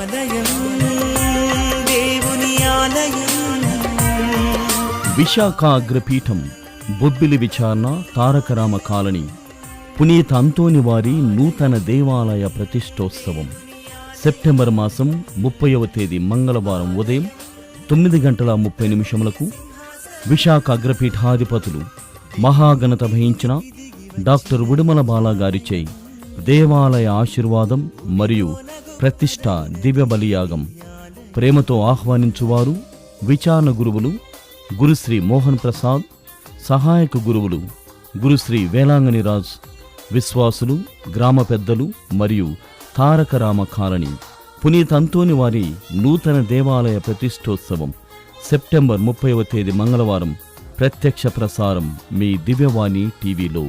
ఆలయం దేవుని ఆలయం. విశాఖ అగ్రపీఠం బొబ్బిలి విచారణ తారకరామ కాలనీ పునీత అంతోని వారి నూతన దేవాలయ ప్రతిష్టోత్సవం. సెప్టెంబర్ మాసం ముప్పైవ తేదీ మంగళవారం ఉదయం తొమ్మిది గంటల ముప్పై నిమిషములకు విశాఖ అగ్రపీఠాధిపతులు మహాగణత వహించిన డాక్టర్ ఉడుమల బాలాగారిచే దేవాలయ ఆశీర్వాదం మరియు ప్రతిష్ట దివ్య బలియాగం. ప్రేమతో ఆహ్వానించువారు విచారణ గురువులు గురుశ్రీ మోహన్ ప్రసాద్ సహాయక గురువులు గురుశ్రీ వేలాంగనిరాజ్ విశ్వాసులు గ్రామ పెద్దలు మరియు తారకరామ కాలనీ పునీతంతోని వారి నూతన దేవాలయ ప్రతిష్టోత్సవం సెప్టెంబర్ ముప్పైవ తేదీ మంగళవారం ప్రత్యక్ష ప్రసారం మీ దివ్యవాణి టీవీలో.